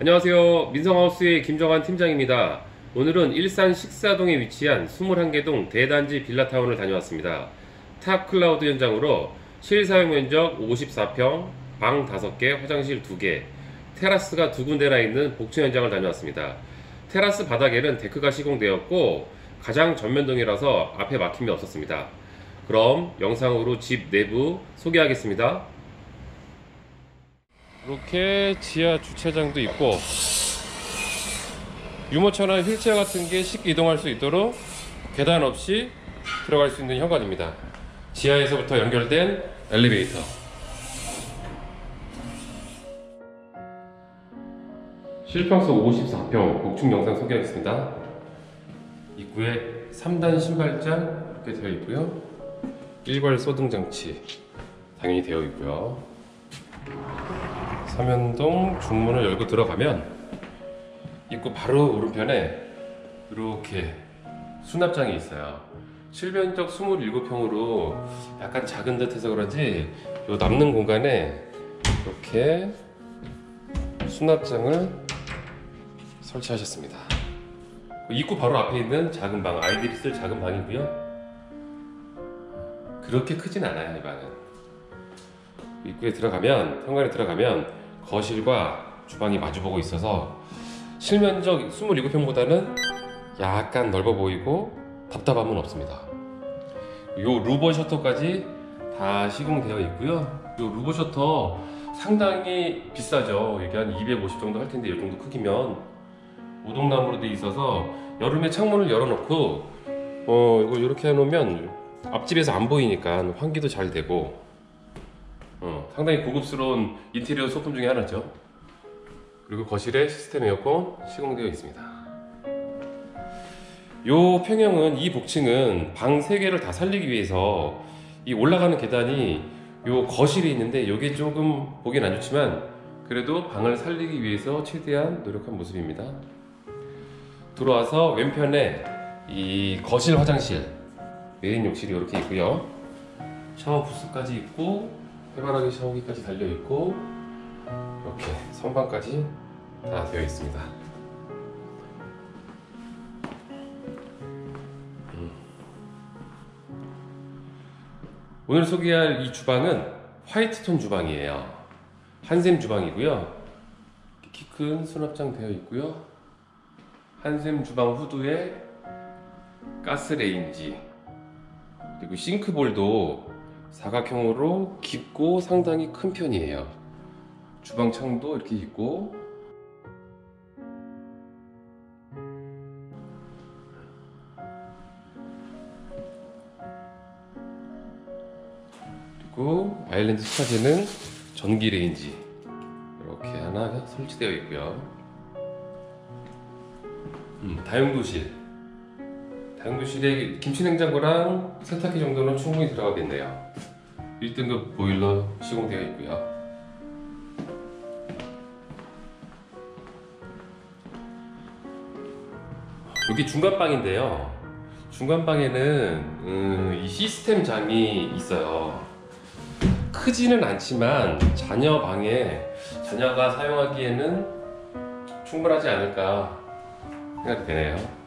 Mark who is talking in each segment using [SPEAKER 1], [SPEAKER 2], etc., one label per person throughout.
[SPEAKER 1] 안녕하세요. 민성하우스의 김정환 팀장입니다. 오늘은 일산 식사동에 위치한 21개동 대단지 빌라타운을 다녀왔습니다. 탑 클라우드 현장으로 실사용 면적 54평, 방 5개, 화장실 2개, 테라스가 두 군데나 있는 복층 현장을 다녀왔습니다. 테라스 바닥에는 데크가 시공되었고 가장 전면동이라서 앞에 막힘이 없었습니다. 그럼 영상으로 집 내부 소개하겠습니다. 이렇게 지하 주차장도 있고 유모차나 휠체어 같은 게 쉽게 이동할 수 있도록 계단 없이 들어갈 수 있는 현관입니다. 지하에서부터 연결된 엘리베이터. 실평수 54평 복층 영상 소개하겠습니다. 입구에 3단 신발장 이렇게 되어 있고요. 일괄 소등 장치 당연히 되어 있고요. 삼연동 중문을 열고 들어가면 입구 바로 오른편에 이렇게 수납장이 있어요. 실면적 27평으로 약간 작은 듯 해서 그런지 요 남는 공간에 이렇게 수납장을 설치하셨습니다. 입구 바로 앞에 있는 작은 방, 아이들이 쓸 작은 방이고요. 그렇게 크진 않아요, 이 방은. 입구에 들어가면, 현관에 들어가면 거실과 주방이 마주보고 있어서 실면적 27평보다는 약간 넓어 보이고 답답함은 없습니다. 요 루버 셔터까지 다 시공되어 있고요. 요 루버 셔터 상당히 비싸죠. 이게 한 250 정도 할 텐데 이 정도 크기면 오동나무로 돼 있어서 여름에 창문을 열어놓고 어 이거 이렇게 해놓으면 앞집에서 안 보이니까 환기도 잘 되고 어, 상당히 고급스러운 인테리어 소품 중에 하나죠. 그리고 거실에 시스템 에어컨 시공되어 있습니다. 요 평형은 이 복층은 방 3개를 다 살리기 위해서 이 올라가는 계단이 요 거실이 있는데 이게 조금 보긴 안 좋지만 그래도 방을 살리기 위해서 최대한 노력한 모습입니다. 들어와서 왼편에 이 거실 화장실 메인 욕실이 이렇게 있고요. 샤워 부스까지 있고 해바라기 샤워기까지 달려 있고 이렇게 선반까지 다 되어 있습니다. 음. 오늘 소개할 이 주방은 화이트톤 주방이에요. 한샘 주방이고요. 키 큰 수납장 되어 있고요. 한샘 주방 후드에 가스레인지 그리고 싱크볼도 사각형으로 깊고 상당히 큰 편이에요. 주방 창도 이렇게 있고 그리고 아일랜드 식탁에는 전기 레인지 이렇게 하나 설치되어 있고요. 음, 다용도실 다용도실에 김치냉장고랑 세탁기 정도는 충분히 들어가겠네요. 1등급 보일러 시공되어 있고요. 여기 중간방인데요. 중간방에는 음, 이 시스템 장이 있어요. 크지는 않지만 자녀 방에 자녀가 사용하기에는 충분하지 않을까 생각이 되네요.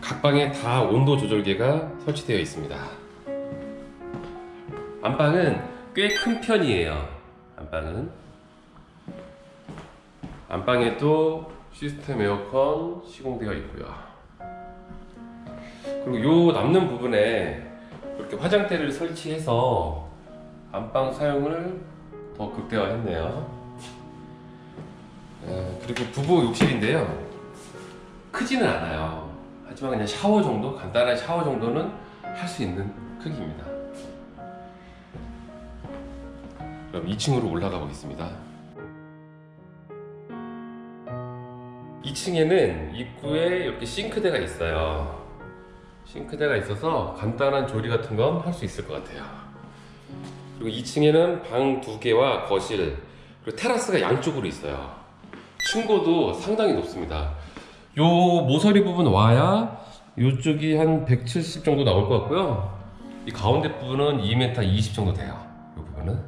[SPEAKER 1] 각 방에 다 온도 조절계가 설치되어 있습니다. 안방은 꽤 큰 편이에요. 안방은 안방에도 시스템 에어컨 시공되어 있고요. 그리고 요 남는 부분에 이렇게 화장대를 설치해서 안방 사용을 더 극대화했네요. 네, 그리고 부부 욕실인데요. 크지는 않아요. 하지만 그냥 샤워 정도, 간단한 샤워 정도는 할 수 있는 크기입니다. 그럼 2층으로 올라가 보겠습니다. 2층에는 입구에 이렇게 싱크대가 있어요. 싱크대가 있어서 간단한 조리 같은 건 할 수 있을 것 같아요. 그리고 2층에는 방 두 개와 거실, 그리고 테라스가 양쪽으로 있어요. 층고도 상당히 높습니다. 요 모서리 부분 와야 이쪽이 한 170 정도 나올 것 같고요. 이 가운데 부분은 2m 20 정도 돼요. 이 부분은.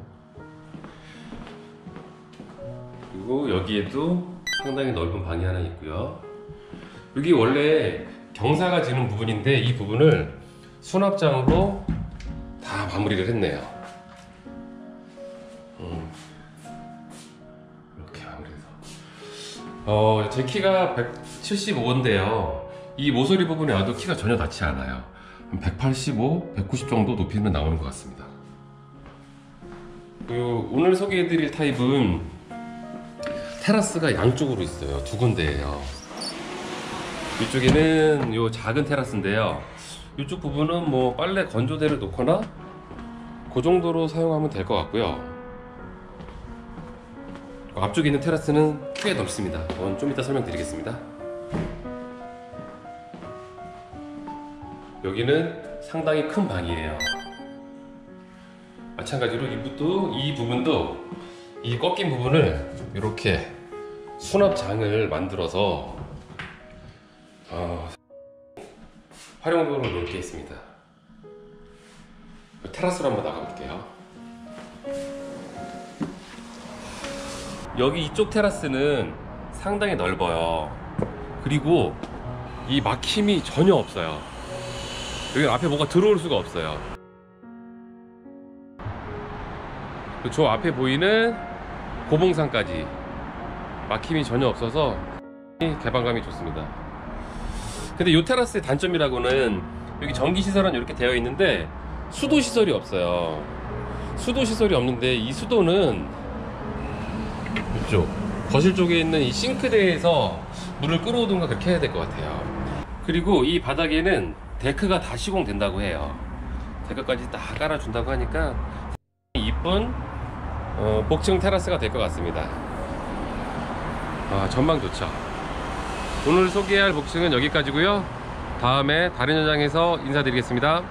[SPEAKER 1] 그리고 여기에도 상당히 넓은 방이 하나 있고요. 여기 원래 경사가 지는 부분인데 이 부분을 수납장으로 다 마무리를 했네요. 어, 제 키가 175인데요. 이 모서리 부분에 와도 키가 전혀 닿지 않아요. 185, 190 정도 높이는 나오는 것 같습니다. 그리고 오늘 소개해드릴 타입은 테라스가 양쪽으로 있어요. 두 군데예요. 이쪽에는 요 작은 테라스인데요. 이쪽 부분은 뭐 빨래 건조대를 놓거나 그 정도로 사용하면 될 것 같고요. 앞쪽에 있는 테라스는 꽤 넓습니다. 그건 좀 이따 설명드리겠습니다. 여기는 상당히 큰 방이에요. 마찬가지로 이부도 이 부분도 이 꺾인 부분을 이렇게 수납장을 만들어서 어, 활용도로 놓을 게 있습니다. 테라스로 한번 나가볼게요. 여기 이쪽 테라스는 상당히 넓어요. 그리고 이 막힘이 전혀 없어요. 여기 앞에 뭐가 들어올 수가 없어요. 저 앞에 보이는 고봉산까지 막힘이 전혀 없어서 개방감이 좋습니다. 근데 이 테라스의 단점이라고는 여기 전기 시설은 이렇게 되어 있는데 수도 시설이 없어요. 수도 시설이 없는데 이 수도는 이 쪽 거실 쪽에 있는 이 싱크대에서 물을 끌어오든가 그렇게 해야 될 것 같아요. 그리고 이 바닥에는 데크가 다 시공된다고 해요. 데크까지 다 깔아준다고 하니까 이쁜 어, 복층 테라스가 될 것 같습니다. 아, 전망 좋죠. 오늘 소개할 복층은 여기까지고요. 다음에 다른 현장에서 인사드리겠습니다.